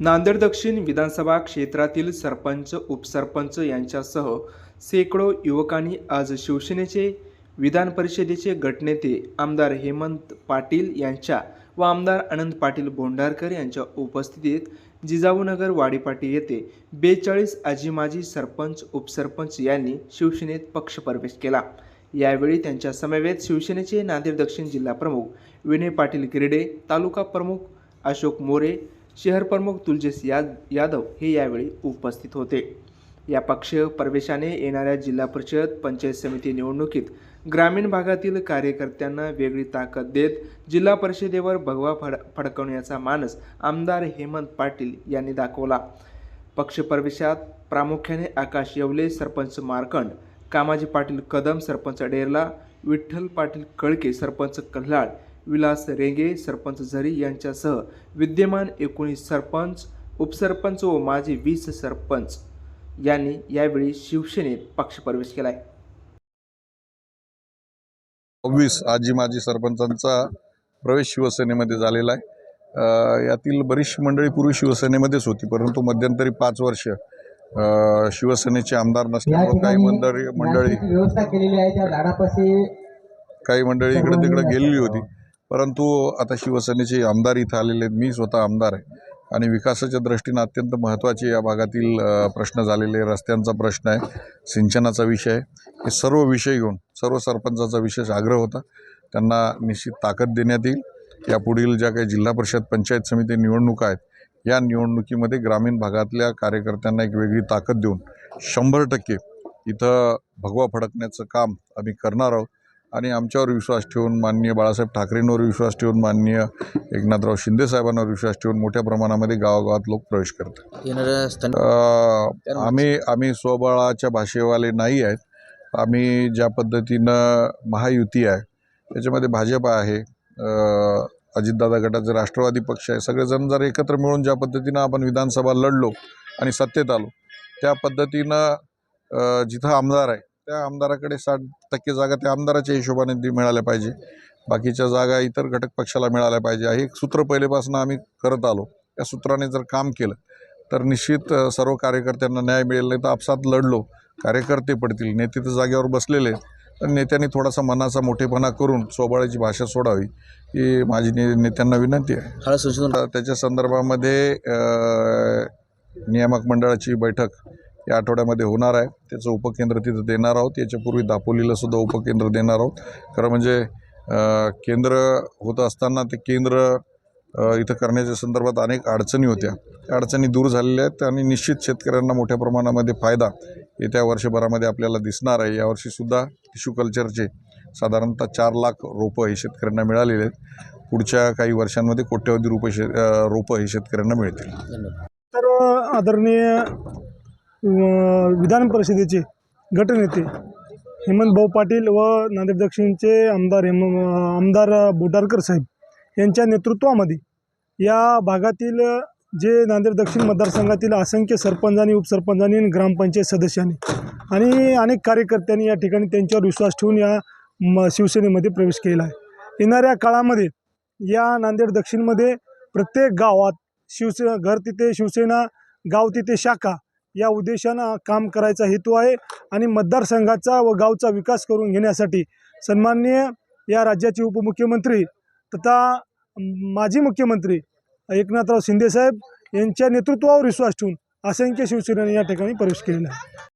नांदेड दक्षिण विधानसभा क्षेत्रातील सरपंच उपसरपंच यांच्यासह शेकडो युवकांनी आज शिवसेनेचे विधान परिषदेचे गटनेते आमदार हेमंत पाटील यांच्या व आमदार आनंद पाटील बोंडारकर यांच्या उपस्थितीत जिजाऊनगर वाडीपाटी येथे बेचाळीस आजी माजी सरपंच उपसरपंच यांनी शिवसेनेत पक्षप्रवेश केला. यावेळी त्यांच्या समवेत शिवसेनेचे नांदेड दक्षिण जिल्हा प्रमुख विनय पाटील गिरडे तालुका प्रमुख अशोक मोरे शहर प्रमुख तुलजेस याद यादव हे यावेळी उपस्थित होते. या पक्ष प्रवेशाने येणाऱ्या जिल्हा परिषद पंचायत समिती निवडणुकीत ग्रामीण भागातील कार्यकर्त्यांना वेगळी ताकद देत जिल्हा परिषदेवर भगवा फड फडकवण्याचा मानस आमदार हेमंत पाटील यांनी दाखवला. पक्षप्रवेशात प्रामुख्याने आकाश येवले सरपंच मार्कंड कामाजी पाटील कदम सरपंच डेरला विठ्ठल पाटील कळके सरपंच कल्हाळ विलास रेंगे सरपंच झरी यांच्यासह विद्यमान एकोणीस सरपंच उपसरपंच व माजी वीस सरपंच यांनी यावेळी शिवसेनेत पक्षप्रवेश केला आहे सव्वीस आजी माजी सरपंचांचा प्रवेश शिवसेनेमध्ये झालेला आहे. यातील बरीचशी मंडळी पूर्वी शिवसेनेमध्येच होती परंतु मध्यंतरी पाच वर्ष अ, शिवसेनेचे आमदार नसल्यामुळे काही मंडळी मंडळी नाश्त्याची व्यवस्था केलेली आहे त्या झाडापाशी काही मंडळी इकडे तिकडे गेलेली होती. परंतु आता शिवसेनेचे आमदार इथं आलेले आहेत. मी स्वतः आमदार आहे. आणि विकासाच्या दृष्टीनं अत्यंत महत्त्वाचे या भागातील प्रश्न झालेले रस्त्यांचा प्रश्न आहे सिंचनाचा विषय आहे. हे सर्व विषय घेऊन सर्व सरपंचाचा विशेष आग्रह होता. त्यांना निश्चित ताकद देण्यात येईल. यापुढील ज्या काही जिल्हा परिषद पंचायत समिती निवडणुका आहेत या निवडणुकीमध्ये ग्रामीण भागातल्या कार्यकर्त्यांना एक वेगळी ताकद देऊन शंभर टक्के इथं भगवा फडकण्याचं काम आम्ही करणार आहोत. आणि आमच्यावर विश्वास ठेवून माननीय बाळासाहेब ठाकरेंवर विश्वास ठेवून माननीय एकनाथराव शिंदे साहेबांवर विश्वास ठेवून मोठ्या प्रमाणामध्ये गावागावात लोक प्रवेश करतात. आम्ही आम्ही स्वबळाच्या भाषेवाले नाही आहेत. आम्ही ज्या पद्धतीनं महायुती आहे त्याच्यामध्ये भाजप आहे अजितदादा गटाचे राष्ट्रवादी पक्ष आहे सगळेजण जर एकत्र मिळून ज्या पद्धतीनं आपण विधानसभा लढलो आणि सत्तेत आलो त्या पद्धतीनं जिथं आमदार आहे त्या आमदाराकडे साठ टक्के जागा त्या आमदाराच्या हिशोबाने दि मिळाल्या पाहिजे. बाकीच्या जागा इतर घटक पक्षाला मिळाल्या पाहिजे. हे एक सूत्र पहिलेपासून आम्ही करत आलो. त्या सूत्राने जर काम केलं तर निश्चित सर्व कार्यकर्त्यांना न्याय मिळेल नाही तर आपसात लढलो कार्यकर्ते पडतील नेते तर जागेवर बसलेले तर नेत्यांनी थोडासा मनाचा मोठेपणा करून स्वबळाची भाषा सोडावी ही माझी ने नेत्यांना विनंती आहे. त्याच्या संदर्भामध्ये नियामक मंडळाची बैठक या आठवड्यामध्ये होणार आहे. त्याचं उपकेंद्र तिथं देणार आहोत. याच्यापूर्वी दापोलीला सुद्धा उपकेंद्र देणार आहोत. खरं म्हणजे केंद्र होत असताना ते केंद्र इथं करण्याच्या संदर्भात अनेक अडचणी होत्या. त्या अडचणी दूर झालेल्या आहेत आणि निश्चित शेतकऱ्यांना मोठ्या प्रमाणामध्ये फायदा येत्या वर्षभरामध्ये आपल्याला दिसणार आहे. यावर्षीसुद्धा टिश्यू कल्चरचे साधारणतः चार लाख रोपं हे शेतकऱ्यांना मिळालेले आहेत. पुढच्या काही वर्षांमध्ये कोट्यवधी रुपये शे रोपं हे शेतकऱ्यांना मिळतील. तर आदरणीय विधान परिषदेचे गटनेते हेमंत भाऊ पाटील व नांदेड दक्षिणचे आमदार हेम आमदार बोटारकर साहेब यांच्या नेतृत्वामध्ये या भागातील जे नांदेड दक्षिण मतदारसंघातील असंख्य सरपंचांनी उपसरपंचांनी आणि ग्रामपंचायत सदस्यांनी आणि अनेक कार्यकर्त्यांनी या ठिकाणी त्यांच्यावर विश्वास ठेवून या म शिवसेनेमध्ये प्रवेश केला आहे. येणाऱ्या काळामध्ये या नांदेड दक्षिणमध्ये प्रत्येक गावात शिवसे घर तिथे शिवसेना गाव तिथे शाखा या उद्देशानं काम करायचा हेतू आहे आणि मतदारसंघाचा व गावचा विकास करून घेण्यासाठी सन्माननीय या राज्याचे उपमुख्यमंत्री तथा माजी मुख्यमंत्री एकनाथराव शिंदेसाहेब यांच्या नेतृत्वावर विश्वास ठेवून असंख्य शिवसेनेने या ठिकाणी प्रवेश केलेला आहे.